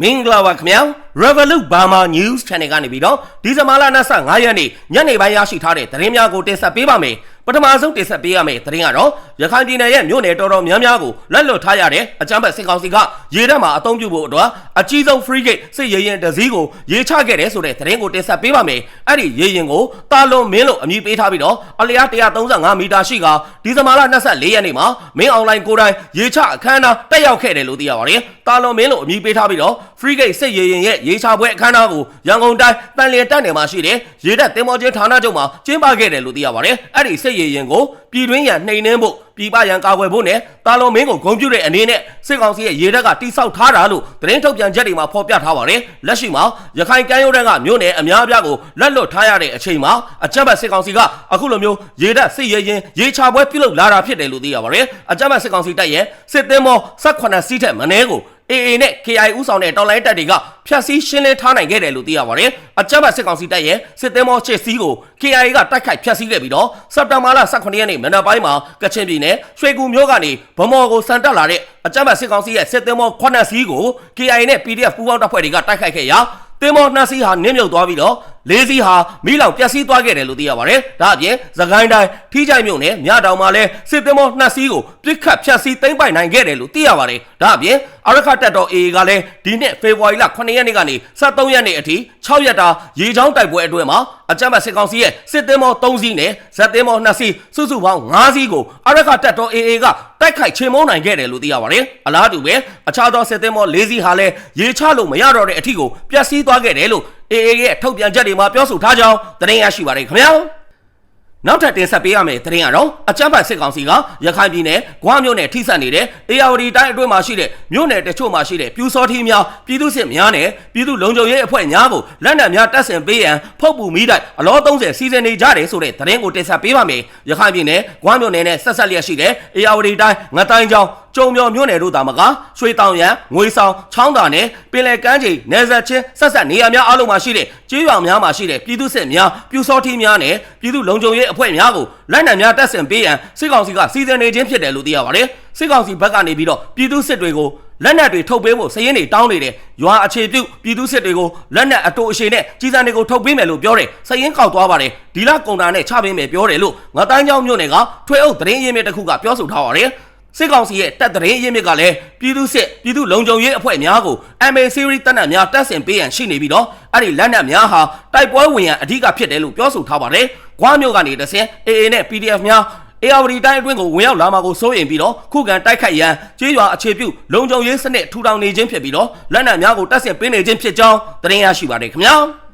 မင်္ဂလာပါခင်ဗျာ Revolut Burma News Channel ကနေပြီးတော့ဒီဇင်ဘာလ25ရက်နေ့ညနေပိုင်းရရှိထားတဲ့သတင်းများကိုတင်ဆက်ပေးပါမယ်ပထမဆုံးတင်ဆက်ပေးရမယ့်သတင်းကတော့ရခိုင်ပြည်နယ်ရဲ့မြို့နယ်တော်တော်များများကိုလက်လွတ်ထားရတဲ့အကြမ်းဖက်စစ်ကောင်စီကရေတပ်မှာအသုံးပြုဖို့အတွက်အကြီးဆုံး free gate စစ်ရေရင်တစည်းကိုရေချခဲ့တယ်ဆိုတဲ့သတင်းကိုတင်ဆက်ပေးပါမယ်အဲ့ဒီရေရင်ကိုတာလွန်မင်းလို့အမည်ပေးထားပြီးတော့အလျား135မီတာရှိကဒီဇင်ဘာလ24ရက်နေ့မှာမင်းအွန်လိုင်းကိုယ်တိုင်ရေချအခမ်းအနားတက်ရောက်ခဲ့တယ်လို့သိရပါတယ်တာလွန်မင်းလို့အမည်ပေးထားပြီးတော့ free gate စစ်ရေရင်ရဲ့ရေချပွဲအခမ်းအနားကိုရန်ကုန်တိုင်းတန်လျင်တက်နယ်မှာရှိတဲ့ရေတပ်တင်မောကျင်းဌာနချုပ်မှာကျင်းပခဲ့တယ်လို့သိရပါတယ်အဲ့ဒီစစ်ရေရင်ကိုပြည်တွင်းရန်နှိမ်နှင်းဖို့ပြည်ပရန်ကာကွယ်ဖို့နဲ့တာလွန်မင်းကိုဂုံပြူတဲ့အနေနဲ့စစ်ကောင်စီရဲ့ရေတပ်ကတိစောက်ထားတာလို့သတင်းထုတ်ပြန်ချက်တွေမှာဖော်ပြထားပါတယ်လက်ရှိမှာရခိုင်ကမ်းရိုးတန်းကမြို့နယ်အများအပြားကိုလက်လွတ်ထားရတဲ့အချိန်မှာအကြမ်းဖက်စစ်ကောင်စီကအခုလိုမျိုးရေတပ်စစ်ရေရင်ရေချပွဲပြုလုပ်လာတာဖြစ်တယ်လို့သိရပါတယ်အကြမ်းဖက်စစ်ကောင်စီတပ်ရဲ့စစ်သင်းမော18စီးထက်မနည်းကို AA နဲ့ KI ဦးဆောင်တဲ့တော်လိုင်းတပ်တွေကဖျက်ဆီးရှင်းလင်းထားနိုင်ခဲ့တယ်လို့သိရပါတယ်။အကြမ်းဖက်စစ်ကောင်စီတပ်ရဲ့စစ်သင်းမောချစ်စီးကို KI ကတိုက်ခိုက်ဖျက်ဆီးခဲ့ပြီးတော့စက်တင်ဘာလ18ရက်နေ့မနက်ပိုင်းမှာကချင်ပြည်နယ်ရွှေကူမြို့ကနေဗမော်ကိုစံတက်လာတဲ့အကြမ်းဖက်စစ်ကောင်စီရဲ့စစ်သင်းမော9စီးကို KI နဲ့ PDF ပူးပေါင်းတပ်ဖွဲ့တွေကတိုက်ခိုက်ခဲ့ရာတင်မောနှစ်စီးဟာနင်းမြုပ်သွားပြီးတော့လေးစီးဟာမိလောင်ပျက်စီးသွားခဲ့တယ်လို့သိရပါတယ်။ဒါအပြင်သခိုင်းတိုင်းထီးချိုင်မြို့နယ်မြတောင်မှာလည်းစစ်တင်မောနှစ်စီးကိုပြစ်ခတ်ဖျက်ဆီးသိမ်းပိုက်နိုင်ခဲ့တယ်လို့သိရပါတယ်။ဒါအပြင်အရခတက်တော် AA ကလည်းဒီနှစ်ဖေဖော်ဝါရီလ9ရက်နေ့ကနေ23ရက်နေ့အထိ6ရက်တာရေချောင်းတိုက်ပွဲအတွင်းမှာအကြမ်းဖက်စစ်ကောင်စီရဲ့စစ်တင်မော3စီးနဲ့ဇက်တင်မော2စီးစုစုပေါင်း5စီးကိုအရခတက်တော် AA ကတိုက်ခိုက်ချေမှုန်းနိုင်ခဲ့တယ်လို့သိရပါတယ်။အလားတူပဲအခြားသောစစ်တင်မော4စီးဟာလည်းရေချလို့မရတော့တဲ့အထီကိုပျက်စီးသွားခဲ့တယ်လို့ AA ရဲ့ထုတ်ပြန်ချက်တွေမှာပြောဆိုထားကြောင်းသတင်းရရှိပါတယ်ခင်ဗျာ နောက်ထပ်တင်ဆက်ပေးရမယ့်သတင်းကတော့အကြမ်းဖက်စစ်ကောင်စီကရခိုင်ပြည်နယ်ဂွားမြို့နယ်ထိစပ်နေတဲ့အေယာဝတီတိုင်းအတွင်းမှာရှိတဲ့မြို့နယ်တချို့မှာရှိတဲ့ပြူစောထီးများပြည်သူစစ်များနဲ့ပြည်သူလုံခြုံရေးအဖွဲ့များကိုလက်နက်များတပ်ဆင်ပေးရန်ဖုတ်ပူမိတိုက်အလော30စီစဉ်နေကြတယ်ဆိုတဲ့သတင်းကိုတင်ဆက်ပေးပါမယ်ရခိုင်ပြည်နယ်ဂွားမြို့နယ်နဲ့ဆက်ဆက်လျက်ရှိတဲ့အေယာဝတီတိုင်းငတိုင်းကျောင်း ကျုံမြော်မြို့နယ်တို့သာမကရွှေတောင်ရန်ငွေဆောင်ချောင်းသာနဲ့ပင်လယ်ကမ်းခြေနယ်စပ်ချင်းဆက်ဆက်နေရာများအားလုံးမှာရှိတဲ့ကျေးရွာများမှာရှိတဲ့ပြည်သူစစ်များပြူစောထီးများနဲ့ပြည်သူလုံခြုံရေးအဖွဲ့များကိုလက်နက်များတပ်ဆင်ပေးရန်စစ်ကောင်စီကစီစဉ်နေခြင်းဖြစ်တယ်လို့သိရပါတယ်စစ်ကောင်စီဘက်ကနေပြီးတော့ပြည်သူစစ်တွေကိုလက်နက်တွေထုတ်ပေးဖို့စည်ရင်တွေတောင်းနေတယ်ရွာအခြေပြုပြည်သူစစ်တွေကိုလက်နက်အတူအရှိနဲ့ကြီးစံတွေကိုထုတ်ပေးမယ်လို့ပြောတယ်စည်ရင်ကောက်သွားပါတယ်ဒီလကုန်တာနဲ့ချပေးမယ်ပြောတယ်လို့ငတန်းချောင်းမြို့နယ်ကထွေအုပ်သတင်းရင်းမြစ်တစ်ခုကပြောဆိုထားပါတယ် စစ်ကောင်စီရဲ့တပ်တရင်ရင်းမြစ်ကလည်းပြည်သူစစ်ပြည်သူလုံခြုံရေးအဖွဲ့များကို MA series တပ်နက်များတပ်ဆင်ပေးရန်ရှိနေပြီးတော့အဲ့ဒီလက်နက်များဟာတိုက်ပွဲဝင်ရန်အဓိကဖြစ်တယ်လို့ပြောဆိုထားပါတယ်။ဂွားမျိုးကနေတဆင် AA နဲ့ PDF များအေယာဝတီတိုင်းအတွင်းကိုဝင်ရောက်လာမှာကိုစိုးရင်ပြီးတော့ခုခံတိုက်ခိုက်ရန်ကျေးရွာအခြေပြုလုံခြုံရေးစနစ်ထူထောင်နေခြင်းဖြစ်ပြီးတော့လက်နက်များကိုတပ်ဆင်ပေးနေခြင်းဖြစ်ကြောင်းသတင်းရရှိပါတယ်ခင်ဗျာ။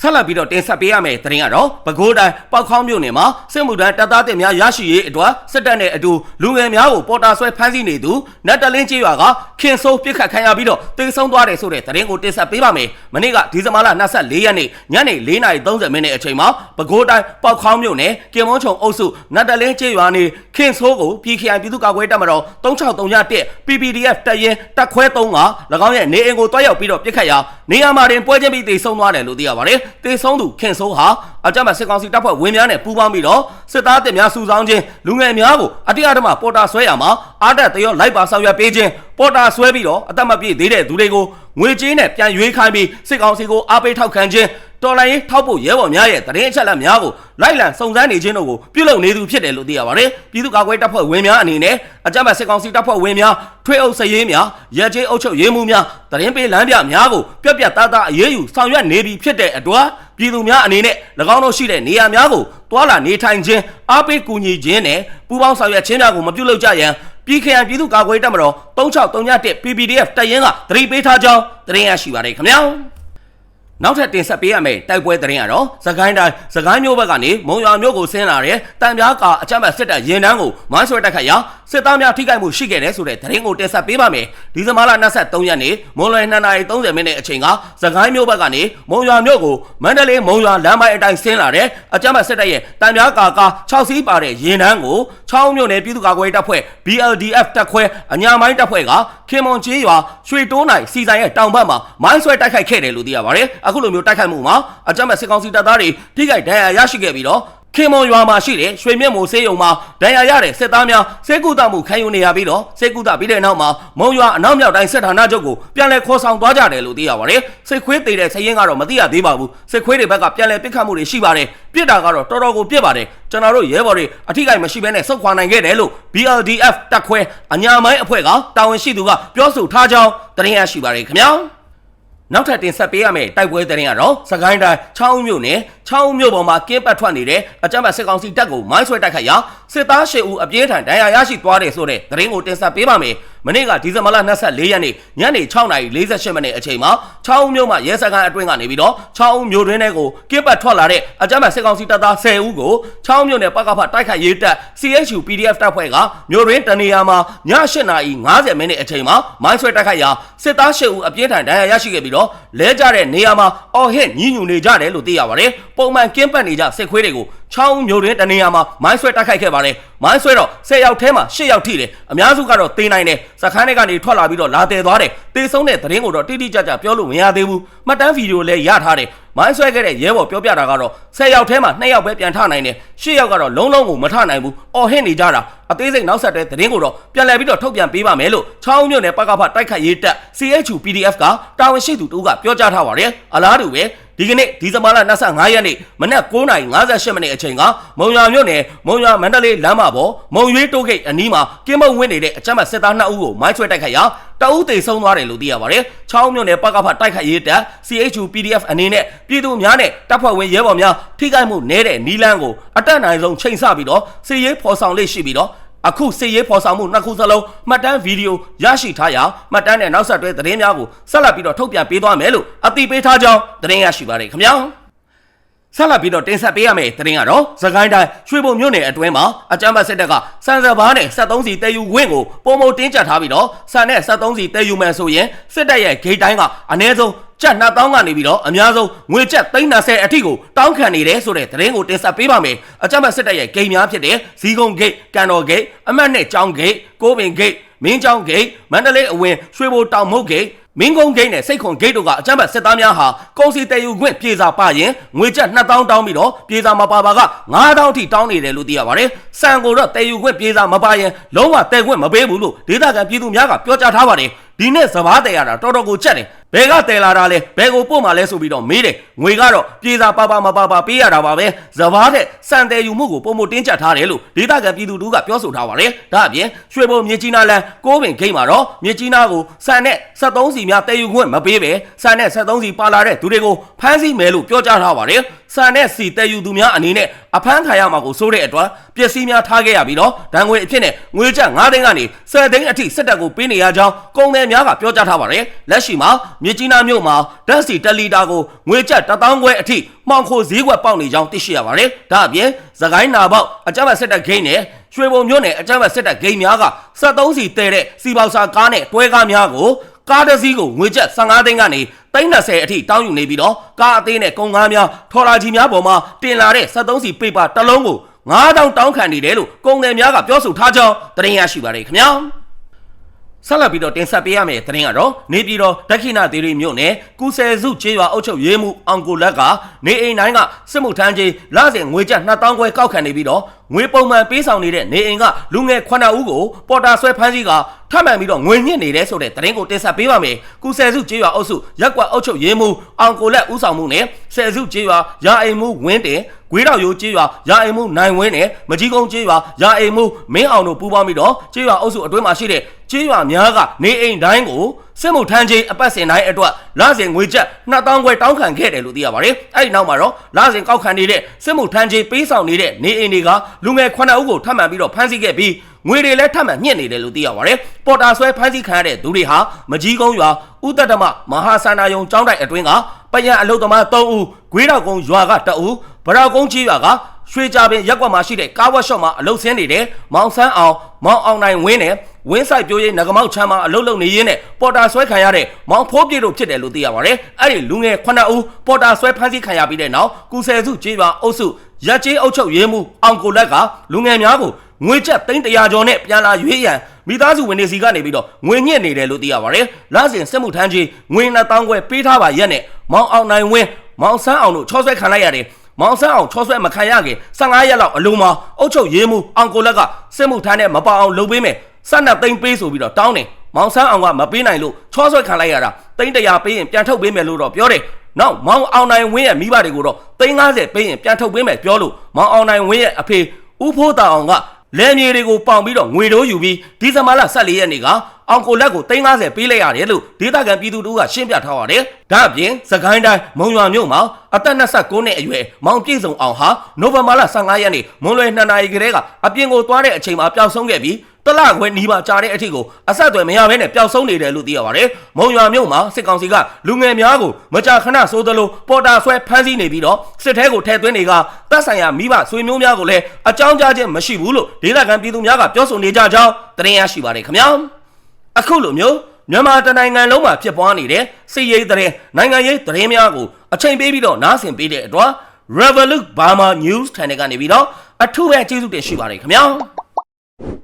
ဆက်လက်ပြီးတော့တင်ဆက်ပေးရမယ့်သတင်းကတော့ပဲခူးတိုင်းပောက်ခေါင်းမြို့နယ်မှာစစ်မှုထမ်းတပ်သားတင်များရရှိရေးအတွက်စစ်တပ်နဲ့အတူလူငယ်များကိုပေါ်တာဆွဲဖမ်းဆီးနေသူနတ်တလင်းကျေးရွာကခင်ဆိုးပြစ်ခတ်ခံရပြီးတော့တေဆုံးသွားတယ်ဆိုတဲ့သတင်းကိုတင်ဆက်ပေးပါမယ်။မနေ့ကဒီဇင်ဘာလ24ရက်နေ့ညနေ4:30မိနစ်အချိန်မှာပဲခူးတိုင်းပောက်ခေါင်းမြို့နယ်ကင်မွန်ချုံအုပ်စုနတ်တလင်းကျေးရွာနေခင်ဆိုးကို PKI ပြည်သူ့ကာကွယ်တပ်မတော်3631 PPDF တပ်ရင်းတပ်ခွဲ3က၎င်းရဲ့နေအိမ်ကိုတွားရောက်ပြီးတော့ပြစ်ခတ်ရာနေရာမှာတင်ပွဲချင်းပြီးတေဆုံးသွားတယ်လို့သိရပါတယ်။တေဆုံးသူခင်ဆိုးဟာအကြမ်းဖက်စစ်ကောင်စီတပ်ဖွဲ့ဝင်များနဲ့ပူးပေါင်းပြီးတော့စစ်သားတင်များစုဆောင်းခြင်းလူငယ်များကိုအတိအဓမ္မပေါ်တာဆွဲရမှာအာတက်တရောလိုက်ပါဆောင်ရွက်ပေးခြင်းပေါ်တာဆွဲပြီးတော့အသက်မပြည့်သေးတဲ့သူတွေကိုငွေကြေးနဲ့ပြန်ရွေးခိုင်းပြီးစစ်ကောင်စီကိုအားပေးထောက်ခံခြင်း တော်လိုင်းထောက်ဖို့ရဲဘော်များရဲ့တရင်အချက်လက်များကိုလိုက်လံစုံစမ်းနေခြင်းတို့ကိုပြုလုပ်နေသူဖြစ်တယ်လို့သိရပါတယ်။ပြည်သူ့ကာကွယ်တပ်ဖွဲ့ဝင်များအနေနဲ့အကြမ်းဖက်စစ်ကောင်စီတပ်ဖွဲ့ဝင်များထွေအုပ်စရေးများရဲချင်းအုပ်ချုပ်ရေးမှုများတရင်ပေးလမ်းပြများကိုပြက်ပြက်သားသားအရေးယူဆောင်ရွက်နေပြီဖြစ်တဲ့အတွက်ပြည်သူများအနေနဲ့၎င်းတို့ရှိတဲ့နေရာများကိုတွာလာနေထိုင်ခြင်းအားပေးကူညီခြင်းနဲ့ပူးပေါင်းဆောင်ရွက်ခြင်းများကိုမပြုလုပ်ကြရန်ပြည်ခရိုင်ပြည်သူ့ကာကွယ်တပ်မတော်3631 PPDF တပ်ရင်းကသတိပေးထားကြောင်းသတင်းရရှိပါတယ်ခင်ဗျာ နောက်ထပ်တင်ဆက်ပေးရမယ့်တိုက်ပွဲသတင်းကတော့သခိုင်းတိုင်းသခိုင်းမြို့ဘက်ကနေမုံရွာမြို့ကိုဆင်းလာတဲ့တံပြားကာအကြမ်းဖက်စစ်တပ်ရင်တန်းကိုမိုင်းဆွဲတိုက်ခတ်ရာစစ်သားများထိခိုက်မှုရှိခဲ့တယ်ဆိုတဲ့သတင်းကိုတင်ဆက်ပေးပါမယ်။ဒီဇင်ဘာလ23ရက်နေ့မွန်လွယ်2:30မိနစ်အချိန်ကသခိုင်းမြို့ဘက်ကနေမုံရွာမြို့ကိုမန္တလေးမုံရွာလမ်းပိုင်းအတိုင်းဆင်းလာတဲ့အကြမ်းဖက်စစ်တပ်ရဲ့တံပြားကာကာ6စီးပါတဲ့ရင်တန်းကို ချောင်းမြို့နယ်ပြည်သူ့ကာကွယ်တပ်ဖွဲ့ BLDF တပ်ခွဲအညာမိုင်းတပ်ဖွဲ့ကခင်မွန်ချေးရွာရွှေတိုးနိုင်စီဆိုင်ရဲ့တောင်ဘက်မှာမိုင်းဆွဲတိုက်ခိုက်ခဲ့တယ်လို့သိရပါတယ်။အခုလိုမျိုးတိုက်ခိုက်မှုမှာအကြမ်းဖက်စစ်ကောင်စီတပ်သားတွေထိခိုက်ဒဏ်ရာရရှိခဲ့ပြီးတော့ ခင်မွန်ရွာမှာရှိတဲ့ရွှေမြတ်မိုစေးရုံမှာဒဏ်ရာရတဲ့စစ်သားများစေကူတာမှုခံယူနေရပြီးတော့စေကူတာပြီးတဲ့နောက်မှာမုံရွာအနောက်မြောက်တိုင်းစစ်ဌာနချုပ်ကိုပြန်လည်ခေါ်ဆောင်သွားကြတယ်လို့သိရပါတယ်စစ်ခွေးသေးတဲ့စရင်ကတော့မသိရသေးပါဘူးစစ်ခွေးတွေဘက်ကပြန်လည်ပစ်ခတ်မှုတွေရှိပါတယ်ပြစ်တာကတော့တော်တော်ကိုပြစ်ပါတယ်ကျွန်တော်တို့ရဲဘော်တွေအထိကိမရှိဘဲနဲ့စုခွာနိုင်ခဲ့တယ်လို့ BLDF တပ်ခွဲအညာမိုင်းအဖွဲ့ကတာဝန်ရှိသူကပြောဆိုထားကြောင်းသတင်းရရှိပါတယ်ခင်ဗျာ နောက်ထပ်တင်ဆက်ပေးရမယ့်တိုက်ပွဲသတင်းကတော့စကိုင်းတိုင်းချောင်းမြို့နယ်ချောင်းမြို့ပေါ်မှာကင်းပတ်ထွက်နေတဲ့အကြမ်းဖက်စစ်ကောင်စီတပ်ကိုမိုင်းဆွဲတိုက်ခိုက်ရာစစ်သား၈ဦးအပြင်းထန်ဒဏ်ရာရရှိသွားတယ်ဆိုတဲ့သတင်းကိုတင်ဆက်ပေးပါမယ်။ မနေ့ကဒီဇင်ဘာလ24ရက်နေ့ညနေ6:48မိနစ်အချိန်မှာချောင်းမြို့မှာရဲစခန်းအတွင်းကနေပြီးတော့ချောင်းမြို့တွင်းထဲကိုကင်းပတ်ထွက်လာတဲ့အကြမ်းဖက်စစ်ကောင်စီတပ်သား10ဦးကိုချောင်းမြို့နယ်ပကဖတိုက်ခိုက်ရေးတပ် CHU PDF တပ်ဖွဲ့ကမြို့တွင်းတနေရာမှာည8:50မိနစ်အချိန်မှာမိုင်းဆွဲတိုက်ခိုက်ရာစစ်သား၈ဦးအပြင်းထန်ဒဏ်ရာရရှိခဲ့ပြီးတော့လဲကျတဲ့နေရာမှာအော်ဟစ်ညှဉ်းညူနေကြတယ်လို့သိရပါတယ်။ပုံမှန်ကင်းပတ်နေကြစစ်ခွေးတွေကိုချောင်းမျိုးတွင်တနေရာမှာမိုင်းဆွဲတိုက်ခိုက်ခဲ့ပါတယ်။မိုင်းဆွဲတော့10ယောက်ထဲမှာ10ယောက်ထိတယ်။အများစုကတော့တေးနိုင်တယ်။စခန်းတွေကနေထွက်လာပြီးတော့လာတယ်သွားတယ်။တေးဆုံးတဲ့သတင်းကိုတော့တိတိကျကျပြောလို့မရသေးဘူး။မှတ်တမ်းဗီဒီယိုလည်းရထားတယ်။မိုင်းဆွဲခဲ့တဲ့ရဲဘော်ပြောပြတာကတော့10ယောက်ထဲမှာ2ယောက်ပဲပြန်ထနိုင်တယ်။10ယောက်ကတော့လုံးလုံးကိုမထနိုင်ဘူး။အော်ဟစ်နေကြတာအသေးစိတ်နောက်ဆက်တွဲသတင်းကိုတော့ပြန်လည်ပြီးတော့ထုတ်ပြန်ပေးပါမယ်လို့ချောင်းမြို့နယ်ပကဖတိုက်ခိုက်ရေးတပ် CHU PDF ကတာဝန်ရှိသူတို့ကပြောကြားထားပါတယ်။အလားတူပဲ ဒီကနေ့ဒီဇင်ဘာလ25ရက်နေ့မနက်9:58မိနစ်အချိန်ကမုံရွာမြို့နယ်မုံရွာမန္တလေးလမ်းမပေါ်မုံရွေးတိုးဂိတ်အနီးမှာကင်းမုံဝင်းနေတဲ့အကြမ်းဖက်စစ်သား2ဦးကိုမိုင်းဆွဲတိုက်ခိုက်ရာတအုပ်သေဆုံးသွားတယ်လို့သိရပါတယ်။ချောင်းမြို့နယ်ပကဖတိုက်ခိုက်ရေးတပ် CHU PDF အနေနဲ့ပြည်သူများနဲ့တပ်ဖွဲ့ဝင်ရဲဘော်များထိခိုက်မှုနည်းတဲ့နီလန်းကိုအတက်နိုင်ဆုံးချိန်ဆပြီးတော့စစ်ရေးဖော်ဆောင်လေးရှိပြီးတော့ အခုစစ်ရေးဖော်ဆောင်မှုနှစ်ခုစလုံးမှတ်တမ်းဗီဒီယိုရရှိထားရာမှတ်တမ်းနဲ့နောက်ဆက်တွဲသတင်းများကိုဆက်လက်ပြီးတော့ထုတ်ပြန်ပေးသွားမယ်လို့အသိပေးထားကြောင်းသတင်းရရှိပါတယ်ခင်ဗျာ ဆက်လက်ပြီးတော့တင်ဆက်ပေးရမယ့်သတင်းကတော့သခိုင်းတိုင်းရွှေဘုံမြို့နယ်အတွင်းမှာအကြမ်းဖက်စစ်တပ်ကစံစဘာနဲ့73စီတည်ယူဝင်းကိုပုံမတင်းကျပ်ထားပြီးတော့စံနဲ့73စီတည်ယူမယ်ဆိုရင်စစ်တပ်ရဲ့ဂိတ်တိုင်းကအနည်းဆုံးကျပ်2000ကနေပြီးတော့အများဆုံးငွေကျပ်330အထိကိုတောင်းခံနေတယ်ဆိုတဲ့သတင်းကိုတင်ဆက်ပေးပါမယ်အကြမ်းဖက်စစ်တပ်ရဲ့ဂိတ်များဖြစ်တဲ့ဇီးကုန်းဂိတ်ကန်တော်ဂိတ်အမှတ်နဲ့ကျောင်းဂိတ်ကိုးပင်ဂိတ်မင်းကျောင်းဂိတ်မန္တလေးအဝင်ရွှေဘိုတောင်မုတ်ဂိတ် မင်းကုန်းဂိတ်နဲ့စိတ်ခွန်ဂိတ်တို့ကအကြမ်းဖက်စစ်သားများဟာကုန်စီတည်ယူခွင့်ပြေစာပါရင်ငွေကျပ်2000တောင်းပြီးတော့ပြေစာမပါပါက9000ထိတောင်းနေတယ်လို့သိရပါတယ်။စံကိုတော့တည်ယူခွင့်ပြေစာမပါရင်လုံးဝတည်ခွင့်မပေးဘူးလို့ဒေသခံပြည်သူများကပြောကြားထားပါတယ်။ ဒီနေ့စဘာတည်ရတာတော်တော်ကိုကြက်တယ်ဘယ်ကတည်လာတာလဲဘယ်ကိုပို့မှလဲဆိုပြီးတော့မေးတယ်ငွေကတော့ပြေစာပါပါမပါပါပေးရတာပါပဲစဘာတဲ့စံတည်ယူမှုကိုပုံမတင်းကျပ်ထားတယ်လို့ဒေသခံပြည်သူတို့ကပြောဆိုထားပါတယ်ဒါအပြင်ရွှေဘုံမြေကြီးနားလန်ကိုးပင်ဂိတ်မှာတော့မြေကြီးနားကိုစံနဲ့73စီများတည်ယူခွင့်မပေးပဲစံနဲ့73စီပါလာတဲ့သူတွေကိုဖမ်းဆီးမယ်လို့ပြောကြားထားပါတယ် စံနဲ့စီတည်ယူသူများအနေနဲ့အဖမ်းခံရမှာကိုစိုးတဲ့အတွက်ပစ္စည်းများထားခဲ့ရပြီးတော့ဒဏ်ငွေအဖြစ်နဲ့ငွေကျပ်9သိန်းကနေ10သိန်းအထိစစ်တပ်ကိုပေးနေရကြောင်းကုန်သည်များကပြောကြားထားပါတယ်လက်ရှိမှာမြစ်ကြီးနားမြို့မှာဓာတ်စီ1လီတာကိုငွေကျပ်1000ခွဲအထိမှောင်ခိုဈေးကွက်ပေါက်နေကြောင်းသိရှိရပါတယ်ဒါအပြင်သခိုင်းနာပေါက်အကြမ်းဖက်စစ်တပ်ဂိမ်းနဲ့ရွှေဘုံမြို့နယ်အကြမ်းဖက်စစ်တပ်ဂိမ်းများက73စီတဲတဲ့စီပေါစာကားနဲ့တွဲကားများကို ကားတစ်စီးကိုငွေကျပ်15သိန်းကနေ30အထိတောင်းယူနေပြီးတော့ကားအသေးနဲ့ကုန်ကားများထော်လာကြီးများပေါ်မှာတင်လာတဲ့73စီပေပါတစ်လုံးကို9000တောင်းခံနေတယ်လို့ကုန်တယ်များကပြောဆိုထားကြောင်းသတင်းရရှိပါတယ်ခင်ဗျာ ဆက်လက်ပြီးတော့တင်ဆက်ပေးရမယ့်သတင်းကတော့နေပြည်တော်ဒက္ခိဏသီရိမြို့နယ်ကုဆယ်စုကျေးရွာအုပ်ချုပ်ရေးမှူးအောင်ကိုလက်ကနေအိမ်တိုင်းကစစ်မှုထမ်းကြီးလစဉ်ငွေကျပ်2000ခွဲကောက်ခံနေပြီးတော့ငွေပုံမှန်ပေးဆောင်နေတဲ့နေအိမ်ကလူငယ်9ဦးကိုပေါ်တာဆွဲဖမ်းဆီးကထပ်မံပြီးတော့ငွေညစ်နေတယ်ဆိုတဲ့သတင်းကိုတင်ဆက်ပေးပါမယ်။ကုဆယ်စုကျေးရွာအုပ်စုရက်ကွက်အုပ်ချုပ်ရေးမှူးအောင်ကိုလက်ဦးဆောင်မှုနဲ့ဆယ်စုကျေးရွာရာအိမ်မှူးဝင်းတင်ဂွေးတော်ရိုးကျေးရွာရာအိမ်မှုနိုင်ဝင်းနဲ့မကြီးကုန်းကျေးရွာရာအိမ်မှုမင်းအောင်တို့ပူးပေါင်းပြီးတော့ကျေးရွာအုပ်စုအတွင်းမှာရှိတဲ့ ကျေးရွာများကနေအိမ်တိုင်းကိုစစ်မှုထမ်းချင်းအပတ်စဉ်တိုင်းအတွက်လစဉ်ငွေကျပ်2000ခွဲတောင်းခံခဲ့တယ်လို့သိရပါတယ်။အဲဒီနောက်မှာတော့လစဉ်ကောက်ခံနေတဲ့စစ်မှုထမ်းချင်းပေးဆောင်နေတဲ့နေအိမ်တွေကလူငယ်9ဦးကိုထပ်မံပြီးတော့ဖမ်းဆီးခဲ့ပြီးငွေတွေလည်းထပ်မံညှစ်နေတယ်လို့သိရပါတယ်။ပေါ်တာဆွဲဖမ်းဆီးခံရတဲ့သူတွေဟာမကြီးကုန်းရွာဥတ္တတမမဟာဆန္ဒယုံကျောင်းတိုက်အတွင်းကပယံအလုတ်သမား3ဦးဂွေးတော်ကုန်းရွာက2ဦးဗရောက်ကုန်းကြီးရွာကရွှေကြပင်ရက်ကွက်မှာရှိတဲ့ကားဝက်ရှော့မှာအလုတ်ဆင်းနေတဲ့မောင်ဆန်းအောင်မောင်အောင်နိုင်ဝင်းနဲ့ ဝင်းဆိုင်ပြိုးရေးငကမောက်ချမ်းမှာအလုတ်လုံနေရင်းနဲ့ပေါ်တာဆွဲခံရတဲ့မောင်ဖိုးပြေတို့ဖြစ်တယ်လို့သိရပါတယ်။အဲ့ဒီလူငယ်9ဦးပေါ်တာဆွဲဖမ်းဆီးခံရပြီးတဲ့နောက်ကုဆယ်စုကြေးပါအုပ်စုရက်ကျေးအုပ်ချုပ်ရေးမှုအောင်ကိုလက်ကလူငယ်များကိုငွေကျပ်300ကျော်နဲ့ပြန်လာရွေးရန်မိသားစုဝင်တွေစီကနေပြီးတော့ငွေညှစ်နေတယ်လို့သိရပါတယ်။လစဉ်စစ်မှုထမ်းကြီးငွေ2000ခွဲပေးထားပါရက်နဲ့မောင်အောင်နိုင်ဝင်းမောင်ဆန်းအောင်တို့ချောဆွဲခံလိုက်ရတယ်မောင်ဆန်းအောင်ချောဆွဲမခံရခင်15ရက်လောက်အလုံးမှာအုတ်ချုပ်ရေးမှုအောင်ကိုလက်ကစစ်မှုထမ်းနဲ့မပေါအောင်လုပ်ပေးမယ် စက်နဲ့သိမ်းပေးဆိုပြီးတော့တောင်းတယ်မောင်ဆန်းအောင်ကမပေးနိုင်လို့ချောဆွဲခံလိုက်ရတာသိန်းတရာပေးရင်ပြန်ထုတ်ပေးမယ်လို့တော့ပြောတယ်နောက်မောင်အောင်နိုင်ဝင်းရဲ့မိဘတွေကိုတော့သိန်း90ပေးရင်ပြန်ထုတ်ပေးမယ်ပြောလို့မောင်အောင်နိုင်ဝင်းရဲ့အဖေဦးဖိုးတာအောင်ကလဲမြေတွေကိုပေါင်ပြီးတော့ငွေတိုးယူပြီးဒီဇင်ဘာလ14ရက်နေ့ကအောင်ကိုလက်ကို350ပေးလိုက်ရတယ်လို့ဒေသခံပြည်သူတို့ကရှင်းပြထားပါတယ်။ဒါအပြင်စကိုင်းတိုင်းမုံရွာမြို့မှာအသက်29နှစ်အရွယ်မောင်ပြည့်စုံအောင်ဟာနိုဝင်ဘာလ15ရက်နေ့မွန်လွယ်2နာရီကလေးကအပြင်ကိုသွားတဲ့အချိန်မှာပျောက်ဆုံးခဲ့ပြီး တလခွဲနီးပါကြာတဲ့အထိကိုအဆက်အသွယ်မရဘဲနဲ့ပျောက်ဆုံးနေတယ်လို့သိရပါတယ်။မုံရွာမြို့မှာစစ်ကောင်စီကလူငယ်များကိုမကြာခဏဆိုသလိုပေါ်တာဆွဲဖမ်းဆီးနေပြီးတော့စစ်ထဲကိုထဲသွင်းတွေကတပ်ဆိုင်ရာမိဘဆွေမျိုးများကိုလည်းအကြောင်းကြားခြင်းမရှိဘူးလို့ဒေသခံပြည်သူများကပြောဆိုနေကြကြောင်းသတင်းရရှိပါတယ်ခင်ဗျာ။အခုလိုမျိုးမြန်မာတနိုင်ငံလုံးမှာဖြစ်ပွားနေတဲ့စစ်ရေးသတင်းနိုင်ငံရေးသတင်းများကိုအချိန်ပေးပြီးတော့နားဆင်ပေးတဲ့အတွက် Revolut Burma News Channel ကနေပြီးတော့အထူးပဲကျေးဇူးတင်ရှိပါတယ်ခင်ဗျာ။